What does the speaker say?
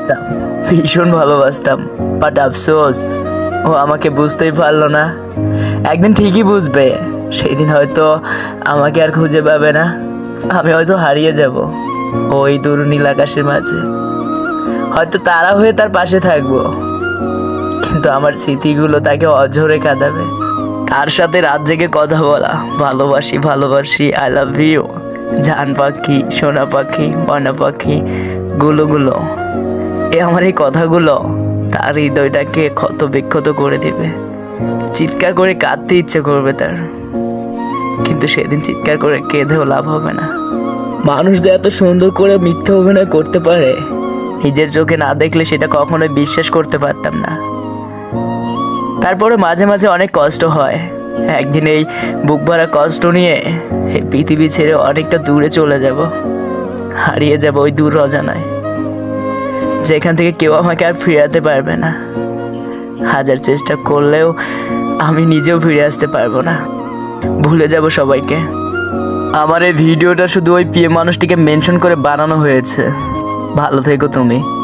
ভালোবাসতাম। ভীষণ ভালোবাসতাম বাট আফসোস, ও আমাকে বুঝতেই পারল না। একদিন ঠিকই বুঝবে সেই দিন হয়তো আমাকে আর খুঁজে পাবে না। আমি হয়তো হারিয়ে যাব, ওই দূর নীল আকাশের মাঝে। হয়তো তারা হয়ে তার পাশে থাকব, কিন্তু আমার স্মৃতিগুলো তাকে অঝরে কাঁদাবে। তার সাথে রাত জেগে কথা বলা, ভালোবাসি ভালোবাসি আই লাভ ইউ জান পাখি, সোনা পাখি, বনা পাখি গুলো গুলো এ আমার এই কথাগুলো তার হৃদয়টাকে ক্ষত বিক্ষত করে দিবে। চিৎকার করে কাঁদতে ইচ্ছে করবে তার। কিন্তু সেদিন চিৎকার করে কেঁদেও লাভ হবে না। মানুষ যে এত সুন্দর করে মিথ্যা অভিনয় করতে পারে, নিজের চোখে না দেখলে সেটা কখনোই বিশ্বাস করতে পারতাম না। তারপরে মাঝে মাঝে অনেক কষ্ট হয়। একদিন এই বুক ভরা কষ্ট নিয়ে পৃথিবী ছেড়ে অনেকটা দূরে চলে যাব। হারিয়ে যাব ওই দূর অজানায় যেখান থেকে কেউ আমাকে আর ফিরাতে পারবে না। হাজার চেষ্টা করলেও আমি নিজেও ফিরে আসতে পারব না। ভুলে যাব সবাইকে। আমার এই ভিডিওটা শুধু ওই প্রিয় মানুষটিকে মেনশন করে বানানো হয়েছে। ভালো থেকো তুমি।